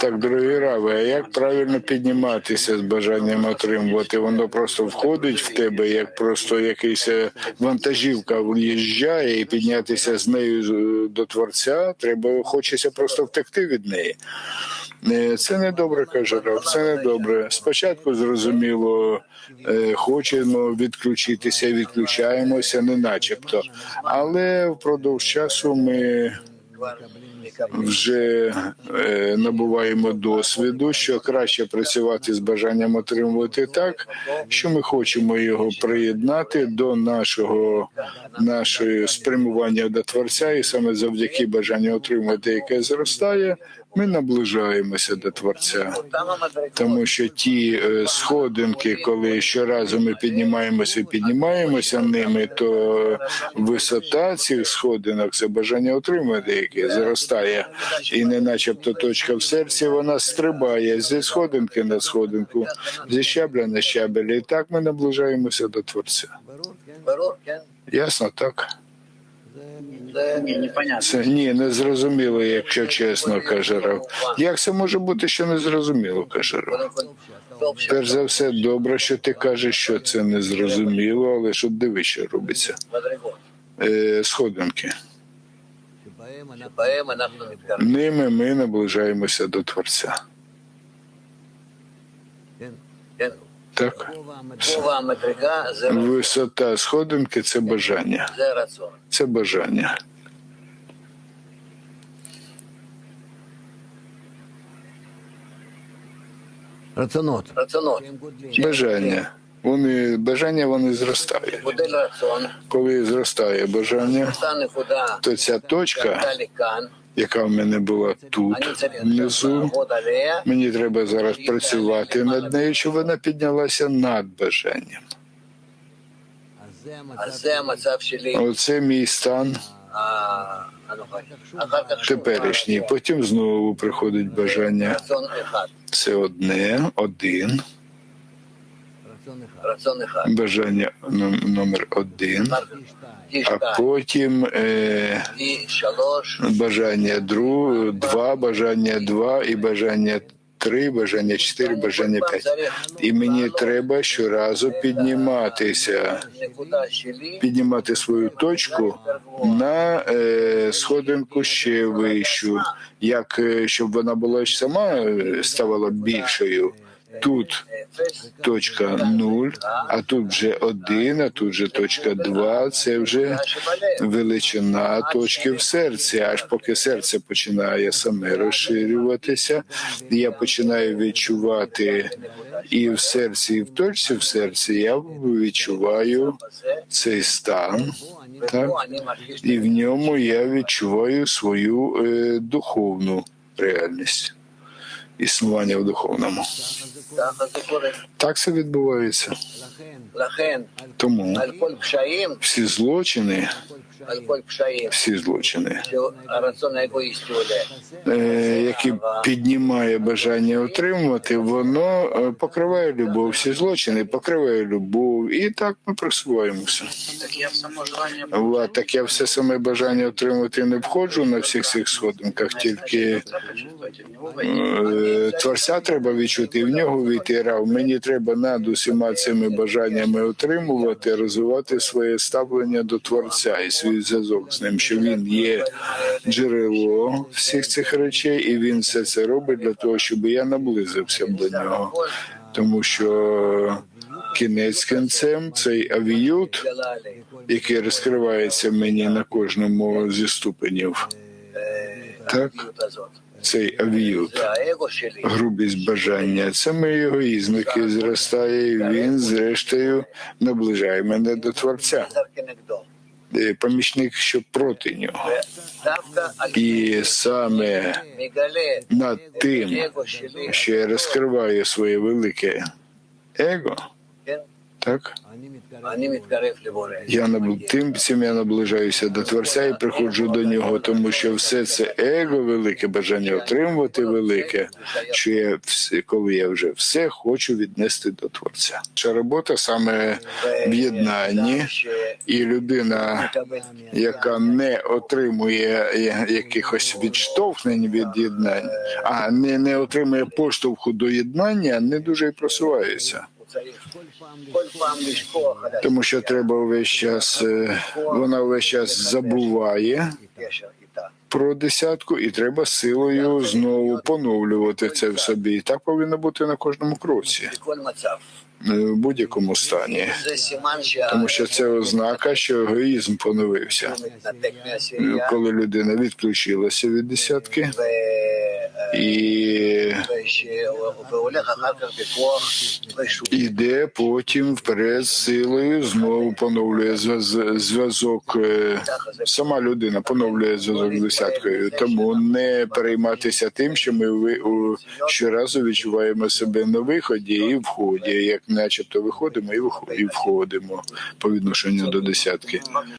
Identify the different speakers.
Speaker 1: Так, дорогі рави, а як правильно підніматися з бажанням отримувати? Воно просто входить в тебе, як просто якийсь е, вантажівка в'їжджає і піднятися з нею до творця. Треба хочеться просто втекти від неї. Е, Це не добре, каже Рав, це не добре. Спочатку зрозуміло, е, хочемо відключитися, відключаємося, не начебто. Але впродовж часу ми вже е, набуваємо досвіду, що краще працювати з бажанням отримувати так, що ми хочемо його приєднати до нашого нашої спрямування до творця, і саме завдяки бажанню отримувати, яке зростає, ми наближаємося до Творця, тому що ті е, сходинки, коли щоразу ми піднімаємося і піднімаємося ними, то висота цих сходинок це бажання отримати, яке зростає, і не начебто точка в серці, вона стрибає зі сходинки на сходинку, зі щабля на щабель. І так ми наближаємося до Творця. Ясно так.
Speaker 2: Ні, непонятно.
Speaker 1: Це ні, не зрозуміло, якщо чесно, каже Рав. Як це може бути, що не зрозуміло, каже Рав? Перш за все, добре, що ти кажеш, що це не зрозуміло, але що диви, що робиться. Е, Сходинки. Ними ми наближаємося до Творця так? Висота сходинки це бажання. Це бажання.
Speaker 2: Раціонот.
Speaker 1: Бажання. Вони бажання вони зростають. Коли зростає бажання, то ця точка яка в мене була тут внизу. Мені треба зараз працювати над нею, щоб вона піднялася над бажанням. Оце мій стан теперішній. Потім знову приходить бажання. Це одне, один бажання номер один, а потім е, бажання дру два, бажання два і бажання три, бажання чотири, бажання п'ять. І мені треба щоразу підніматися, піднімати свою точку на е, сходинку ще вищу, як е, щоб вона була сама е, ставала більшою. Тут точка 0, а тут вже 1, а тут вже точка 2, це вже величина точки в серці. Аж поки серце починає саме розширюватися, я починаю відчувати і в серці, і в точці в серці я відчуваю цей стан, так? і в ньому я відчуваю свою е, духовну реальність існування в духовному. Так це відбувається. Тому всі злочини, всі злочини, е, які піднімає бажання отримувати, воно е, покриває любов, всі злочини покриває любов, і так ми просуваємося.
Speaker 2: Так я
Speaker 1: все саме бажання отримувати не входжу на всіх цих сходинках, тільки е, творця треба відчути і в нього війти. Рав. Мені треба над усіма цими бажаннями отримувати, розвивати своє ставлення до творця і свій свій зв'язок з ним, що він є джерело всіх цих речей, і він все це робить для того, щоб я наблизився до нього, тому що. Кінець кінцем цей авіют, який розкривається мені на кожному зі ступенів, так цей авіют, грубість бажання. Це мій егоїзм, який зростає. і Він, зрештою, наближає мене до творця. Е, помічник, що проти нього, і саме над тим, що я розкриваю своє велике его так? Я наб... тим всім я наближаюся до Творця і приходжу до нього, тому що все це его велике бажання отримувати велике, що я все, коли я вже все хочу віднести до Творця. Ця робота саме в єднанні, і людина, яка не отримує якихось відштовхнень від єднань, а не, не отримує поштовху до єднання, не дуже і просувається тому що треба увесь час. Е, вона увесь час забуває про десятку, і треба силою знову поновлювати це в собі. І Так повинно бути на кожному кроці. Е, в будь-якому стані тому що це ознака, що егоїзм поновився. Коли людина відключилася від десятки і іде потім вперед силою, знову поновлює зв'язок. Е, сама людина поновлює зв'язок з десяткою. Тому не перейматися тим, що ми щоразу відчуваємо себе на виході і вході, як начебто виходимо і входимо по відношенню до десятки.